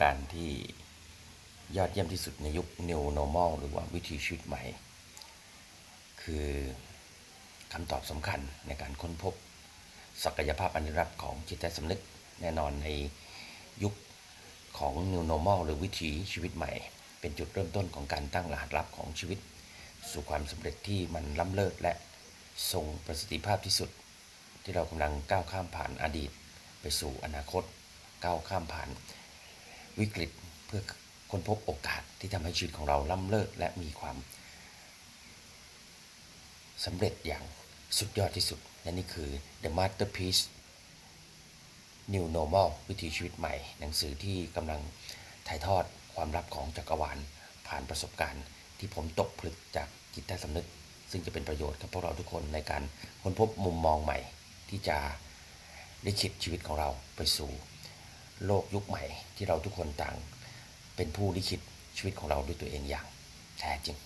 การที่ยอดเยี่ยมที่สุดในยุค New Normal หรือว่าวิถีชีวิตใหม่ คือคำตอบสำคัญในการค้นพบ ศักยภาพอันรักษ์ของจิตใต้สำนึกแน่นอนในยุคของ New Normal หรือวิถีชีวิตใหม่ เป็นจุดเริ่มต้นของการตั้งรหัสลับของชีวิต สู่ความสำเร็จที่มันล้ำเลิศและทรงประสิทธิภาพที่สุด ที่เรากำลังก้าวข้ามผ่านอดีต ไปสู่อนาคตก้าวข้ามผ่าน วิกฤตเพื่อค้นพบโอกาสที่ทำให้ชีวิตของเราล้ำเลิศและมีความสำเร็จอย่างสุดยอดที่สุด และนี่คือ The Masterpiece New Normal วิถีชีวิตใหม่ หนังสือที่กำลังถ่ายทอดความลับของจักรวาล ผ่านประสบการณ์ ที่ผมตกผลึกจากจิตใต้สำนึก ซึ่งจะเป็นประโยชน์กับพวกเราทุกคนในการค้นพบมุมมองใหม่ ที่จะลิขิตชีวิตของเราไปสู่ โลกยุคใหม่ที่เราทุกคนต่าง เป็นผู้ลิขิตชีวิตของเราด้วยตัวเองอย่างแท้จริง